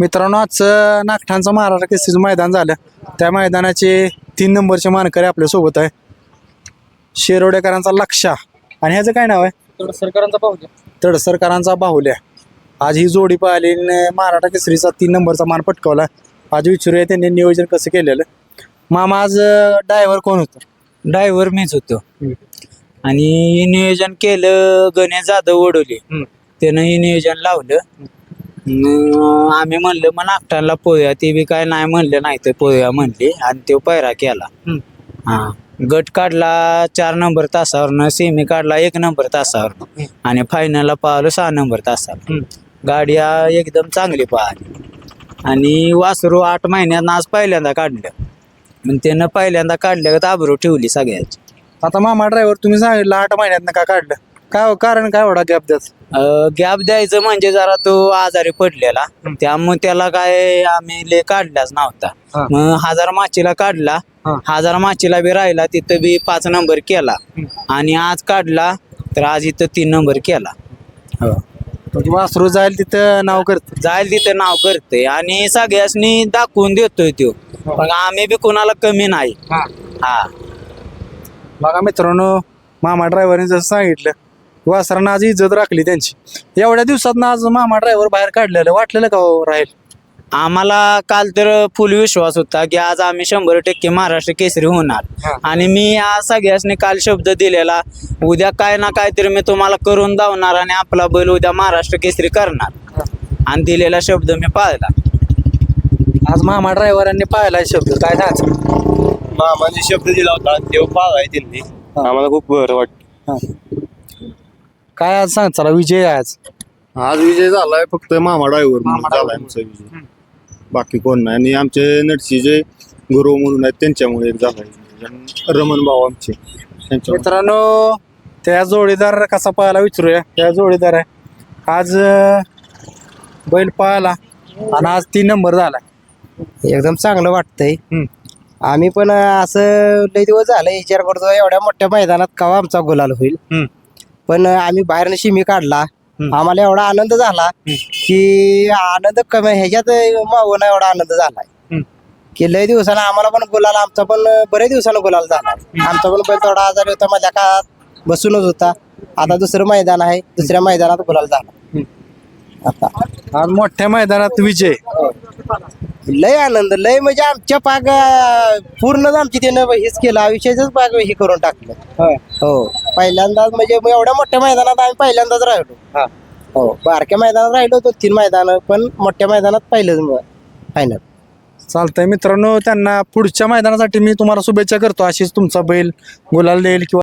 मित्रांनो आजचं नागठाणचं महाराष्ट्र केसरीचं मैदान झालं. त्या मैदानाचे तीन नंबरचे मानकरी आपल्यासोबत आहे. शिरोडेकरांचा लक्षा आणि ह्याचं काय नाव आहे? सरकारांचा पाहू तडसरकरांचा बाहुल्या. आज ही जोडी पाहिली महाराष्ट्र केसरीचा तीन नंबरचा मान पटकावला. आज विचारूया त्यांनी नियोजन कसं केलेलं. मामा आज ड्रायव्हर कोण होतं? ड्रायव्हर मीच होतो. आणि नियोजन केलं गणेश जाधव हम्म. त्यानं हे नियोजन लावलं. मग आम्ही म्हणलं मग नागठाणला पोह्या ते बी काय नाही म्हणलं नाही तर पोह्या म्हणले. आणि तो पैरा केला. हम्म. हा. गट काढला चार नंबर तासावरनं सेमी काढला एक नंबर तासावरनं. आणि फायनलला पाहिलं सहा नंबर तासावर गाडी आ- एकदम चांगली पाहिली. आणि वासरू आठ महिन्यात आज पहिल्यांदा काढलं. मग त्यानं पहिल्यांदा काढलं का आबरू ठेवली सगळ्याची. आता मामा ड्रायव्हर तुम्ही सांगितलं आठ महिन्यात का काढलं? काय कारण काय एवढा गॅप द्याच गॅप द्यायचं म्हणजे जरा तो आजारी पडलेला. त्यामुळे त्याला काय आम्ही ले काढलाच. नव्हता. मग हजार माचीला काढला. हजार माचीला बी राहिला तिथं बी पाच नंबर केला. आणि आज काढला तर आज इथं तीन नंबर केला. हो. म्हणजे वासरू जाईल तिथं नाव करत जाईल तिथं नाव करते आणि सगळ्यासनी दाखवून देतोय तो मग आम्ही बी कोणाला कमी नाही. हा. बघा मित्रांनो मामा ड्रायव्हरने जसं सांगितलं वासरानं आज इज्जत राखली त्यांची. एवढ्या दिवसात आज मामा ड्रायव्हर बाहेर काढलेलं. वाटलेलं का हो राहील? आम्हाला काल तर फुल विश्वास होता की आज आम्ही शंभर टक्के महाराष्ट्र केसरी. होणार. आणि मी आज सगळ्यासनी काल शब्द दिलेला उद्या काय ना काहीतरी मी तुम्हाला करून दावणार आणि आपला बैल उद्या महाराष्ट्र केसरी करणार. आणि दिलेला शब्द मी पाळला. आज मामा ड्रायव्हरांनी पाहिला शब्द. काय सांगायचं मामाने शब्द दिला होता देव पाळाय त्यांनी. आम्हाला खूप बरं वाटतं काय आज सांग चला विजय आहे आज. आज विजय झालाय फक्त मामा ड्रायव्हर म्हणून झालाय आमचा विजय. बाकी कोण नाही. आणि आमचे नटशी जे गुरु म्हणून आहेत त्यांच्यामुळे एक झालाय रमण भाऊ आमचे त्यांच्यामुळे. मित्रांनो त्या जोडीदार कसा पाहायला विचारूया? त्या जोडीदार आहे. आज अं, बैल पाहायला आणि आज तीन नंबर झाला एकदम चांगलं वाटतंय. हम्म. आम्ही पण असं लय दिवस झालं विचार करतो एवढ्या मोठ्या मैदानात कवा आमचा गुलाल होईल? हम्म. पण आम्ही बाहेरनं शिमी काढला. आम्हाला एवढा आनंद झाला की आनंद कमी ह्याच्यात मावून एवढा आनंद झालाय हम्म. की लय दिवसानं आम्हाला पण गुलाल आमचा पण बरेच दिवसानं गुलाल झाला. आमचा पण बैल थोडा आजारी होता मधल्या काळात बसूनच होता. आता दुसरं मैदान आहे दुसऱ्या मैदानात गुलाल झाला. आता. आज मोठ्या मैदानात विजय. लय आनंद लय म्हणजे आमच्या पाग पूर्णच आमची त्यानं हेच केलं आयुष्याच पाग हे करून टाकलं. हो. पहिल्यांदाच म्हणजे एवढ्या मोठ्या मैदानात आम्ही पहिल्यांदाच राहिलो. हो. बारक्या मैदानात राहिलो तो तीन मैदान पण मोठ्या मैदानात पहिलंच फायनल चालतंय मित्रांनो त्यांना पुढच्या मैदानासाठी मी तुम्हाला शुभेच्छा करतो. अशीच तुमचा बैल गुलाल देईल किंवा